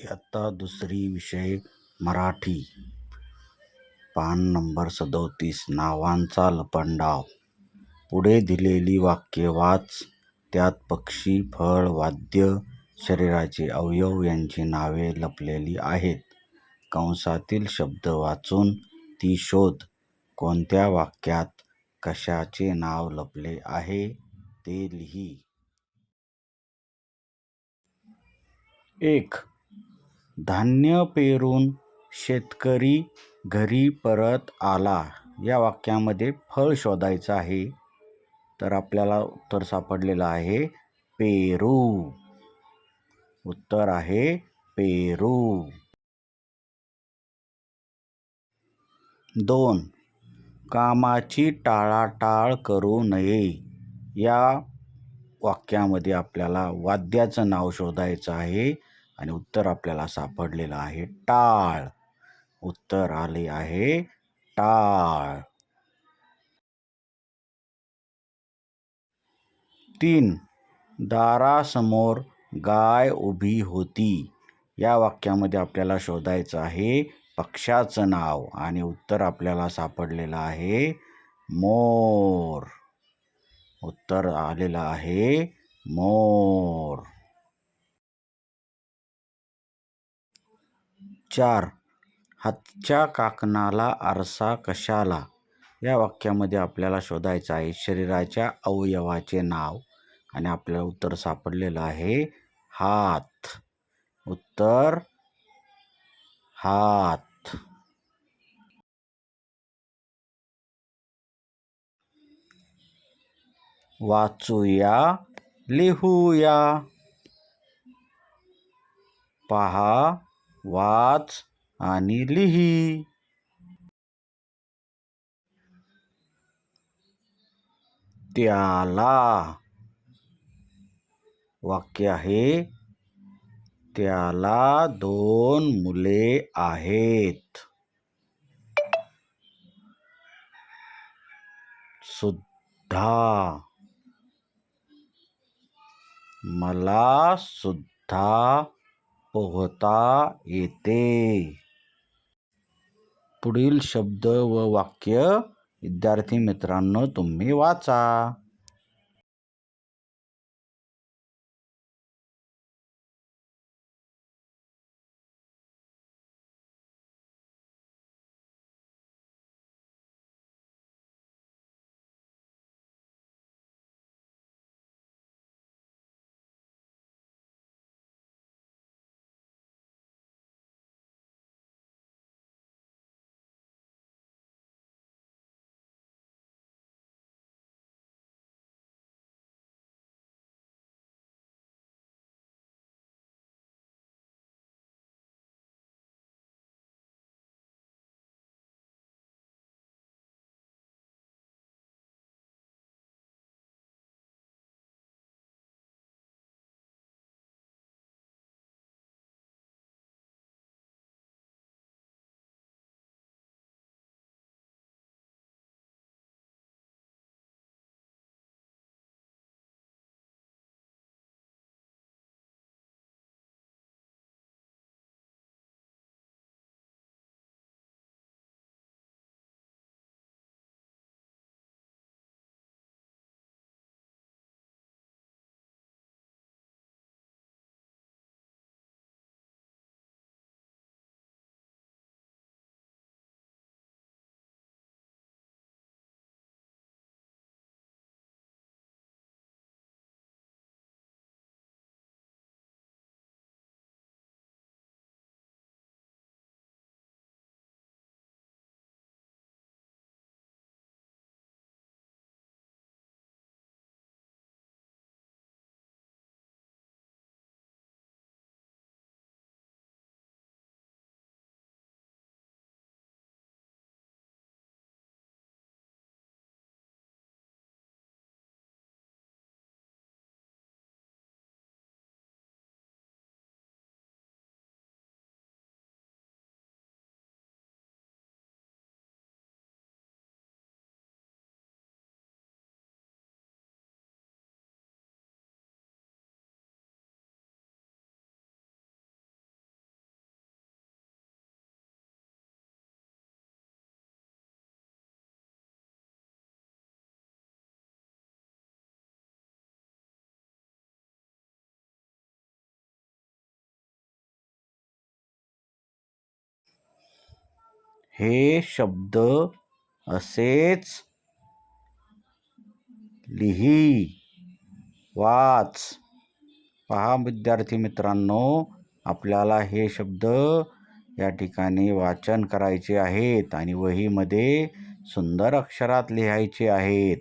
इयत्ता दुसरी विषय मराठी. पान नंबर सदोतीस नावांचा लपंडाव. पुढे दिलेली वाक्ये वाच त्यात पक्षी फळ वाद्य शरीराचे अवयव यांची नावे लपलेली आहेत. कंसातील शब्द वाचून ती शोध कोणत्या वाक्यात कशाचे नाव लपले आहे ते लिही. एक धान्य पेरून शेतकरी घरी परत आला. या वाक्यामध्ये फळ शोधायचं आहे. तर आपल्याला उत्तर सापडलेलं आहे पेरू. उत्तर आहे पेरू. दोन. कामाची टाळाटाळ करू नये. या वाक्यामध्ये आपल्याला वाद्याचं नाव शोधायचं आहे. आणि उत्तर आपल्याला सापडलेलं आहे टाळ. उत्तर आले आहे टाळ. तीन. दारासमोर गाय उभी होती. या वाक्यामध्ये आपल्याला शोधायचं आहे पक्षाचं नाव आणि उत्तर आपल्याला सापडलेलं आहे मोर. उत्तर आलेलं आहे मोर. चार. हातच्या काकणाला आरसा कशाला? या वाक्यामध्ये आपल्याला शोधायचं आहे. शरीराच्या अवयवाचे नाव आणि आपल्याला उत्तर सापडलेलं आहे. हात. उत्तर हात. वाचूया लिहूया. पहा. वाच आणि लिही. त्याला वाक्य आहे त्याला दोन मुले आहेत. सुद्धा. मला सुद्धा पोहता येते. पुढील शब्द व वाक्य विद्यार्थी मित्रांनो तुम्ही वाचा. हे शब्द असेच लिही वाच. पहा विद्यार्थी मित्रांनो आपल्याला हे शब्द या ठिकाणी वाचन करायचे आहेत आणि वहीमध्ये सुंदर अक्षरात लिहायचे आहेत.